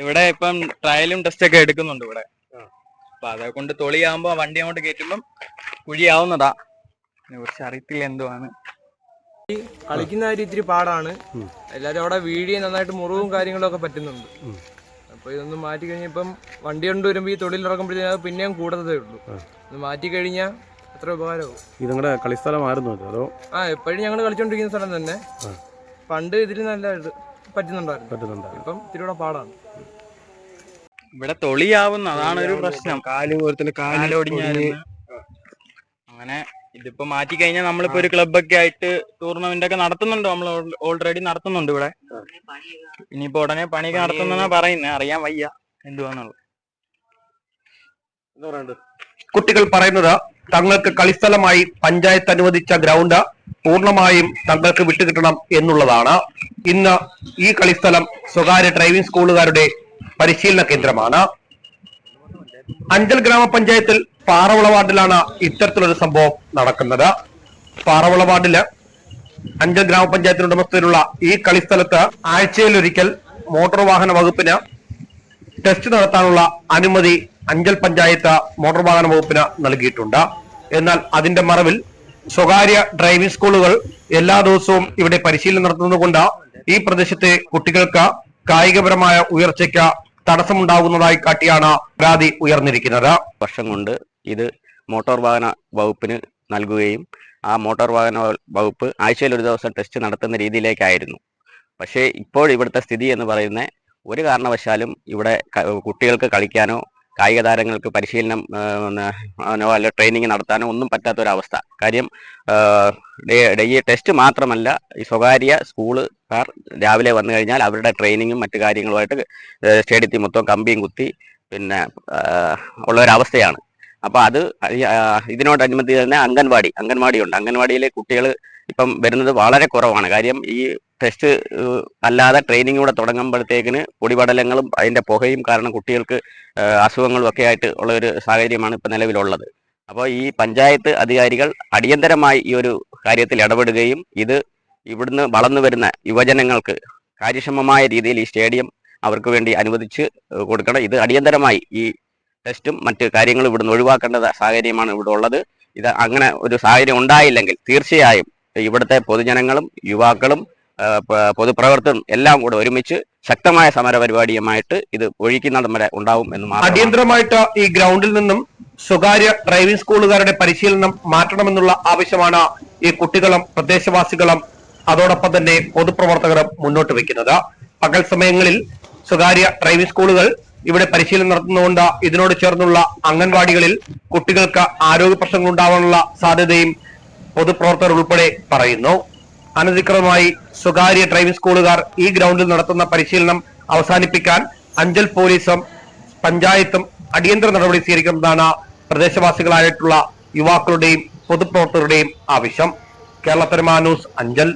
ഇവിടെ ഇപ്പം ട്രയലും ടെസ്റ്റ് ഒക്കെ എടുക്കുന്നുണ്ട് ഇവിടെ. അപ്പൊ അതെ കൊണ്ട് തൊളിയാകുമ്പോ വണ്ടി അങ്ങോട്ട് കയറ്റുമ്പം കുഴിയാവുന്നതാ. കുറച്ച് അറിയത്തില്ല എന്തുവാണ് കളിക്കുന്ന കാര്യം ഇത്തിരി പാടാണ്. എല്ലാരും അവിടെ വീഴിയും നന്നായിട്ട് മുറിവും കാര്യങ്ങളും ഒക്കെ പറ്റുന്നുണ്ട് അപ്പൊ ഇതൊന്ന് മാറ്റി കഴിഞ്ഞപ്പം വണ്ടി കൊണ്ട് വരുമ്പോ ഈ തൊഴിൽ ഇറക്കുമ്പോഴത്തേക്കും അത് പിന്നെയും കൂടത്തതേ ഉള്ളൂ. ഇത് മാറ്റി കഴിഞ്ഞാൽ അത്ര ഉപകാരമാവും. ഇത് നിങ്ങളുടെ കളിസ്ഥലമായിരുന്നു അത് ആ എപ്പോഴും ഞങ്ങൾ കളിച്ചോണ്ടിരിക്കുന്ന സ്ഥലം തന്നെ. പണ്ട് ഇതിൽ നല്ല ഇത്. പറ്റുന്നുണ്ടായിരുന്നു. ഇപ്പം പാടാണ്. ഇവിടെ തൊളിയാവുന്ന അതാണ് ഒരു പ്രശ്നം. കാൽ ഓരത്തിന് കാലൊടിഞ്ഞായിരുന്നു അങ്ങനെ ഇതിപ്പോ മാറ്റി കഴിഞ്ഞാൽ നമ്മളിപ്പോ ഒരു ക്ലബൊക്കെ ആയിട്ട് ടൂർണമെന്റ് ഒക്കെ നടത്തുന്നുണ്ട്. നമ്മൾ ഓൾറെഡി നടത്തുന്നുണ്ട് ഇവിടെ. ഇനിയിപ്പോ ഉടനെ പണിയൊക്കെ നടത്തുന്ന പറയുന്നത് അറിയാൻ വയ്യ. എന്തുവാന്നുള്ളത്. എന്താ പറയണ്ടത് കുട്ടികൾ പറയുന്നത് തങ്ങൾക്ക് കളിസ്ഥലമായി പഞ്ചായത്ത് അനുവദിച്ച ഗ്രൗണ്ട് പൂർണമായും തങ്ങൾക്ക് വിട്ടുകിട്ടണം എന്നുള്ളതാണ്. ഇന്ന് ഈ കളിസ്ഥലം സ്വകാര്യ ഡ്രൈവിംഗ് സ്കൂളുകാരുടെ പരിശീലന കേന്ദ്രമാണ്. അഞ്ചൽ ഗ്രാമപഞ്ചായത്തിൽ പാറവള വാർഡിലാണ് ഇത്തരത്തിലൊരു സംഭവം നടക്കുന്നത്. പാറവള വാർഡിൽ അഞ്ചൽ ഗ്രാമപഞ്ചായത്തിന് ഉടമസ്ഥയിലുള്ള ഈ കളിസ്ഥലത്ത് ആഴ്ചയിലൊരിക്കൽ മോട്ടോർ വാഹന വകുപ്പിന് ടെസ്റ്റ് നടത്താനുള്ള അനുമതി അഞ്ചൽ പഞ്ചായത്ത് മോട്ടോർ വാഹന വകുപ്പിന് നൽകിയിട്ടുണ്ട്. എന്നാൽ അതിന്റെ മറവിൽ സ്വകാര്യ ഡ്രൈവിംഗ് സ്കൂളുകൾ എല്ലാ ദിവസവും ഇവിടെ പരിശീലനം നടത്തുന്നതുകൊണ്ട് ഈ പ്രദേശത്തെ കുട്ടികൾക്ക് കായികപരമായ ഉയർച്ചയ്ക്ക് തടസ്സമുണ്ടാകുന്നതായി കാട്ടിയാണ് പരാതി ഉയർന്നിരിക്കുന്നത്. വർഷം കൊണ്ട് ഇത് മോട്ടോർ വാഹന വകുപ്പിന് നൽകുകയും ആ മോട്ടോർ വാഹന വകുപ്പ് ആഴ്ചയിൽ ഒരു ദിവസം ടെസ്റ്റ് നടത്തുന്ന രീതിയിലേക്കായിരുന്നു. പക്ഷേ ഇപ്പോൾ ഇവിടുത്തെ സ്ഥിതി എന്ന് പറയുന്ന ഒരു കാരണവശാലും ഇവിടെ കുട്ടികൾക്ക് കളിക്കാനോ കായിക താരങ്ങൾക്ക് പരിശീലനം അല്ല ട്രെയിനിങ് നടത്താനോ ഒന്നും പറ്റാത്തൊരവസ്ഥ. കാര്യം ഈ ടെസ്റ്റ് മാത്രമല്ല ഈ സ്വകാര്യ സ്കൂളുകാർ രാവിലെ വന്നു കഴിഞ്ഞാൽ അവരുടെ ട്രെയിനിങ്ങും മറ്റു കാര്യങ്ങളുമായിട്ട് സ്റ്റേഡിയത്തിൽ മൊത്തം കമ്പിയും കുത്തി പിന്നെ ഉള്ള ഒരവസ്ഥയാണ് അപ്പോൾ അത് ഇതിനോടനുബന്ധിച്ച് തന്നെ അംഗൻവാടി അംഗൻവാടിയുണ്ട്. അംഗൻവാടിയിലെ കുട്ടികൾ ഇപ്പം വരുന്നത് വളരെ കുറവാണ്. കാര്യം ഈ ടെസ്റ്റ് അല്ലാതെ ട്രെയിനിങ് കൂടെ തുടങ്ങുമ്പോഴത്തേക്കിന് പൊടിപടലങ്ങളും അതിന്റെ പുകയും കാരണം കുട്ടികൾക്ക് അസുഖങ്ങളും ഒക്കെ ആയിട്ട് ഉള്ള ഒരു സാഹചര്യമാണ് ഇപ്പം നിലവിലുള്ളത്. അപ്പോൾ ഈ പഞ്ചായത്ത് അധികാരികൾ അടിയന്തരമായി ഈ ഒരു കാര്യത്തിൽ ഇടപെടുകയും ഇത് ഇവിടുന്ന് വളർന്നു വരുന്ന യുവജനങ്ങൾക്ക് കാര്യക്ഷമമായ രീതിയിൽ ഈ സ്റ്റേഡിയം അവർക്ക് വേണ്ടി അനുവദിച്ച് കൊടുക്കണം. ഇത് അടിയന്തരമായി ഈ ടെസ്റ്റും മറ്റ് കാര്യങ്ങളും ഇവിടുന്ന് ഒഴിവാക്കേണ്ട സാഹചര്യമാണ് ഇവിടെ ഉള്ളത്. ഇത് അങ്ങനെ ഒരു സാഹചര്യം ഉണ്ടായില്ലെങ്കിൽ തീർച്ചയായും ഇവിടുത്തെ പൊതുജനങ്ങളും യുവാക്കളും ഏഹ് പ- എല്ലാം കൂടെ ഒരുമിച്ച് ശക്തമായ സമര പരിപാടിയുമായിട്ട് ഇത് ഒഴിക്കുന്നത് വരെ ഉണ്ടാവും എന്ന് അടിയന്തരമായിട്ട് ഈ ഗ്രൗണ്ടിൽ നിന്നും സ്വകാര്യ ഡ്രൈവിംഗ് സ്കൂളുകാരുടെ പരിശീലനം മാറ്റണമെന്നുള്ള ആവശ്യമാണ് ഈ കുട്ടികളും പ്രദേശവാസികളും അതോടൊപ്പം തന്നെ പൊതുപ്രവർത്തകരും മുന്നോട്ട് വെക്കുന്നത് പകൽ സമയങ്ങളിൽ സ്വകാര്യ ഡ്രൈവിംഗ് സ്കൂളുകൾ ഇവിടെ പരിശീലനം നടത്തുന്നതുകൊണ്ട് ഇതിനോട് ചേർന്നുള്ള അംഗൻവാടികളിൽ കുട്ടികൾക്ക് ആരോഗ്യ പ്രശ്നങ്ങൾ ഉണ്ടാവാനുള്ള സാധ്യതയും പൊതുപ്രവർത്തകർ ഉൾപ്പെടെ പറയുന്നു. അനധികൃതമായി സ്വകാര്യ ഡ്രൈവിംഗ് സ്കൂളുകാർ ഈ ഗ്രൗണ്ടിൽ നടത്തുന്ന പരിശീലനം അവസാനിപ്പിക്കാൻ അഞ്ചൽ പോലീസും പഞ്ചായത്തും അടിയന്തര നടപടി സ്വീകരിക്കുന്നതാണ് പ്രദേശവാസികളായിട്ടുള്ള യുവാക്കളുടെയും പൊതുപ്രവർത്തകരുടെയും ആവശ്യം. കേരള ന്യൂസ് അഞ്ചൽ.